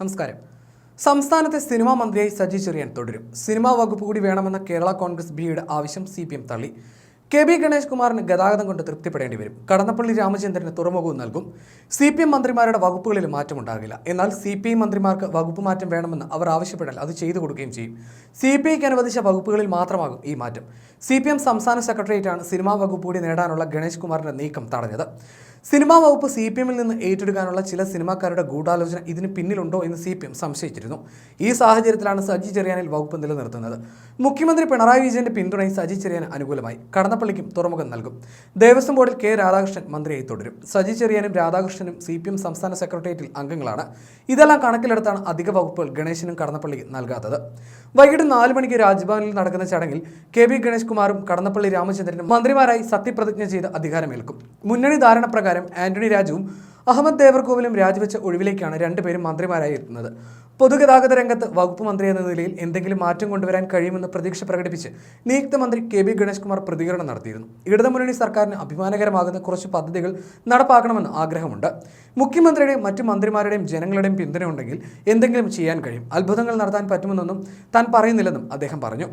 നമസ്കാരം. സംസ്ഥാനത്തെ സിനിമാ മന്ത്രിയായി സജി ചെറിയാൻ തുടരും. സിനിമാ വകുപ്പ് കൂടി വേണമെന്ന കേരള കോൺഗ്രസ് ബിയുടെ ആവശ്യം സി തള്ളി. കെ ബി ഗണേഷ് കുമാറിന് ഗതാഗതം കൊണ്ട് തൃപ്തിപ്പെടേണ്ടി വരും. കടന്നപ്പള്ളി രാമചന്ദ്രന് തുറമുഖവും നൽകും. സി പി എം മന്ത്രിമാരുടെ വകുപ്പുകളിൽ മാറ്റമുണ്ടാകില്ല എന്നാൽ സി പി ഐ മന്ത്രിമാർക്ക് വകുപ്പ് മാറ്റം വേണമെന്ന് അവർ ആവശ്യപ്പെടാൻ അത് ചെയ്തു കൊടുക്കുകയും ചെയ്യും. സി പി ഐക്ക് അനുവദിച്ച വകുപ്പുകളിൽ മാത്രമാകും ഈ മാറ്റം. സി പി എം സംസ്ഥാന സെക്രട്ടേറിയറ്റാണ് സിനിമാ വകുപ്പ് കൂടി നേടാനുള്ള ഗണേഷ് കുമാറിന്റെ നീക്കം തടഞ്ഞത്. സിനിമാ വകുപ്പ് സി പി എമ്മിൽ നിന്ന് ഏറ്റെടുക്കാനുള്ള ചില സിനിമാക്കാരുടെ ഗൂഢാലോചന ഇതിന് പിന്നിലുണ്ടോ എന്ന് സി പി എം സംശയിച്ചിരുന്നു. ഈ സാഹചര്യത്തിലാണ് സജി ചെറിയാനിൽ വകുപ്പ് നിലനിർത്തുന്നത്. മുഖ്യമന്ത്രി പിണറായി വിജയന്റെ പിന്തുണയും സജി ചെറിയാൻ അനുകൂലമായി. കടന്നപ്പള്ളിക്കും തുറമുഖം നൽകും. ദേവസ്വം ബോർഡിൽ കെ രാധാകൃഷ്ണൻ മന്ത്രിയായി തുടരും. സജി ചെറിയാനും രാധാകൃഷ്ണനും സി പി എം സംസ്ഥാന സെക്രട്ടേറിയറ്റിൽ അംഗങ്ങളാണ്. ഇതെല്ലാം കണക്കിലെടുത്താണ് അധിക വകുപ്പുകൾ ഗണേശനും കടന്നപ്പള്ളിക്ക് നൽകാത്തത്. വൈകിട്ട് നാല് മണിക്ക് രാജ്ഭവനിൽ നടക്കുന്ന ചടങ്ങിൽ കെ ബി ഗണേഷ് കുമാറും കടന്നപ്പള്ളി രാമചന്ദ്രനും മന്ത്രിമാരായി സത്യപ്രതിജ്ഞ ചെയ്ത് അധികാരമേൽക്കും. മുന്നണി ധാരണ പ്രകാരം ആന്റണി രാജുവും അഹമ്മദ് ദേവർകോവിലും രാജിവെച്ച ഒഴിവിലേക്കാണ് രണ്ടുപേരും മന്ത്രിമാരായി എത്തുന്നത്. പൊതുഗതാഗത രംഗത്ത് വകുപ്പ് മന്ത്രി എന്ന നിലയിൽ എന്തെങ്കിലും മാറ്റം കൊണ്ടുവരാൻ കഴിയുമെന്ന് പ്രതീക്ഷ പ്രകടിപ്പിച്ച് നിയുക്ത മന്ത്രി കെ ബി ഗണേഷ് കുമാർ പ്രതികരണം നടത്തിയിരുന്നു. ഇടതുമുന്നണി സർക്കാരിന് അഭിമാനകരമാകുന്ന കുറച്ച് പദ്ധതികൾ നടപ്പാക്കണമെന്ന് ആഗ്രഹമുണ്ട്. മുഖ്യമന്ത്രിയുടെയും മറ്റു മന്ത്രിമാരുടെയും ജനങ്ങളുടെയും പിന്തുണയുണ്ടെങ്കിൽ എന്തെങ്കിലും ചെയ്യാൻ കഴിയും. അത്ഭുതങ്ങൾ നടത്താൻ പറ്റുമെന്നൊന്നും താൻ പറയുന്നില്ലെന്നും അദ്ദേഹം പറഞ്ഞു.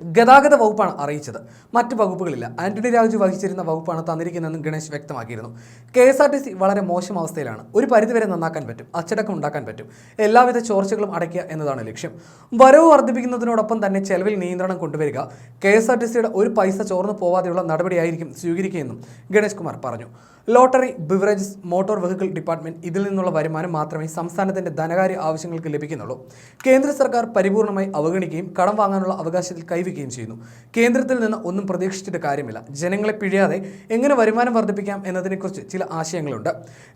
ഗതാഗത വകുപ്പാണ് അറിയിച്ചത്. മറ്റ് വകുപ്പുകളില്ല. ആന്റണി രാജു വഹിച്ചിരുന്ന വകുപ്പാണ് തന്നിരിക്കുന്നതെന്നും ഗണേശ് വ്യക്തമാക്കിയിരുന്നു. K S R T C വളരെ മോശം അവസ്ഥയിലാണ്. ഒരു പരിധിവരെ നന്നാക്കാൻ പറ്റും. അച്ചടക്കം ഉണ്ടാക്കാൻ പറ്റും. എല്ലാവിധ ചോർച്ചകളും അടയ്ക്കുക എന്നതാണ് ലക്ഷ്യം. വരവ് വർദ്ധിപ്പിക്കുന്നതിനോടൊപ്പം തന്നെ ചെലവിൽ നിയന്ത്രണം കൊണ്ടുവരിക കെ എസ് ആർ ടി സിയുടെ ഒരു പൈസ ചോർന്നു പോവാതെയുള്ള നടപടിയായിരിക്കും സ്വീകരിക്കുകയെന്നും ഗണേഷ് കുമാർ പറഞ്ഞു. Lottery beverages motor vehicle department ഇതിൽ നിന്നുള്ള വരുമാനം മാത്രമേ സംസ്ഥാനത്തിന്റെ ധനകാര്യ ആവശ്യങ്ങൾക്ക് ലഭിക്കുന്നുള്ളൂ. കേന്ദ്ര സർക്കാർ പരിപൂർണമായി അവഗണിക്കുകയും കടം വാങ്ങാനുള്ള അവകാശത്തിൽ കൈവയ്ക്കുകയും ചെയ്യുന്നു. കേന്ദ്രത്തിൽ നിന്ന് ഒന്നും പ്രതീക്ഷിച്ചിട്ട് കാര്യമില്ല. ജനങ്ങളെ പിഴയാതെ എങ്ങനെ വരുമാനം വർദ്ധിപ്പിക്കാം എന്നതിനെക്കുറിച്ച് ചില ആശയങ്ങളുണ്ട്.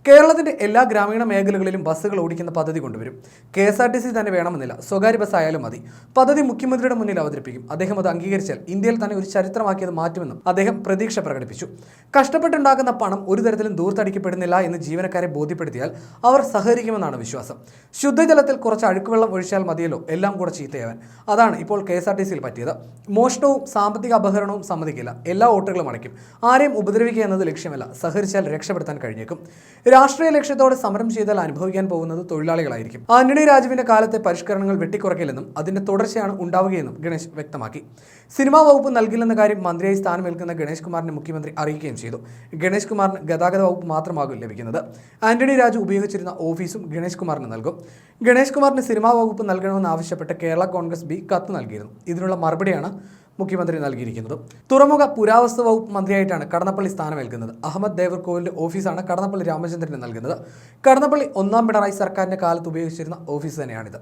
കേരളത്തിന്റെ എല്ലാ ഗ്രാമീണ മേഖലകളിലും ബസ്സുകൾ ഓടിക്കുന്ന പദ്ധതി കൊണ്ടുവരും. K S R T C തന്നെ വേണമെന്നില്ല. സ്വകാര്യ ബസ് ആയാലും മതി. പദ്ധതി മുഖ്യമന്ത്രിയുടെ മുന്നിൽ അവതരിപ്പിക്കും. അദ്ദേഹം അത് അംഗീകരിച്ചാൽ ഇന്ത്യയിൽ തന്നെ ഒരു ചരിത്രമാക്കിയത് മാറ്റുമെന്നും അദ്ദേഹം പ്രതീക്ഷ പ്രകടിപ്പിച്ചു. കഷ്ടപ്പെട്ടുണ്ടാക്കുന്ന പണം ഒരു തരത്തിലും ദൂർത്തടിക്കപ്പെടുന്നില്ല എന്ന് ജീവനക്കാരെ ബോധ്യപ്പെടുത്തിയാൽ അവർ സഹകരിക്കുമെന്നാണ് വിശ്വാസം. ശുദ്ധജലത്തിൽ കുറച്ച് അഴുക്കുവെള്ളം ഒഴിച്ചാൽ മതിയല്ലോ. എല്ലാം കൂടെ ചീത്തയാവാൻ. അതാണ് ഇപ്പോൾ കെ എസ് ആർ ടി സിയിൽ പറ്റിയത്. മോഷണവും സാമ്പത്തിക അപഹരണവും സമ്മതിക്കില്ല. എല്ലാ വോട്ടുകളും അടയ്ക്കും. ആരെയും ഉപദ്രവിക്കുക എന്നത് ലക്ഷ്യമല്ല. സഹകരിച്ചാൽ രക്ഷപ്പെടുത്താൻ കഴിഞ്ഞേക്കും. രാഷ്ട്രീയ ലക്ഷ്യത്തോടെ സമരം ചെയ്താൽ അനുഭവിക്കാൻ പോകുന്നത് തൊഴിലാളികളായിരിക്കും. ആന്റണി രാജുവിന്റെ കാലത്തെ പരിഷ്കരണങ്ങൾ വെട്ടിക്കുറയ്ക്കില്ലെന്നും അതിന്റെ തുടർച്ചയാണ് ഉണ്ടാവുകയെന്നും ഗണേശ് വ്യക്തമാക്കി. സിനിമാ വകുപ്പ് നൽകില്ലെന്ന കാര്യം മന്ത്രിയായി സ്ഥാനമേൽക്കുന്ന ഗണേഷ് കുമാറിനെ മുഖ്യമന്ത്രി അറിയിക്കുകയും ചെയ്തു. ഗണേഷ് കുമാറിന് ഗതാഗത വകുപ്പ് മാത്രമാകും ലഭിക്കുന്നത്. ആന്റണി രാജു ഉപയോഗിച്ചിരുന്ന ഓഫീസും ഗണേഷ് കുമാറിന് നൽകും. ഗണേഷ് കുമാറിന് സിനിമാ വകുപ്പ് നൽകണമെന്ന് ആവശ്യപ്പെട്ട് കേരള കോൺഗ്രസ് ബി കത്ത് നൽകിയിരുന്നു. ഇതിനുള്ള മറുപടിയാണ് മുഖ്യമന്ത്രി നൽകിയിരിക്കുന്നത്. തുറമുഖ പുരാവസ്തു വകുപ്പ് മന്ത്രിയായിട്ടാണ് കടന്നപ്പള്ളി സ്ഥാനമേൽക്കുന്നത്. അഹമ്മദ് ദേവർകോവിലിന്റെ ഓഫീസാണ് കടന്നപ്പള്ളി രാമചന്ദ്രന് നൽകുന്നത്. കടന്നപ്പള്ളി ഒന്നാം പിണറായി സർക്കാരിന്റെ കാലത്ത് ഉപയോഗിച്ചിരുന്ന ഓഫീസ് തന്നെയാണിത്.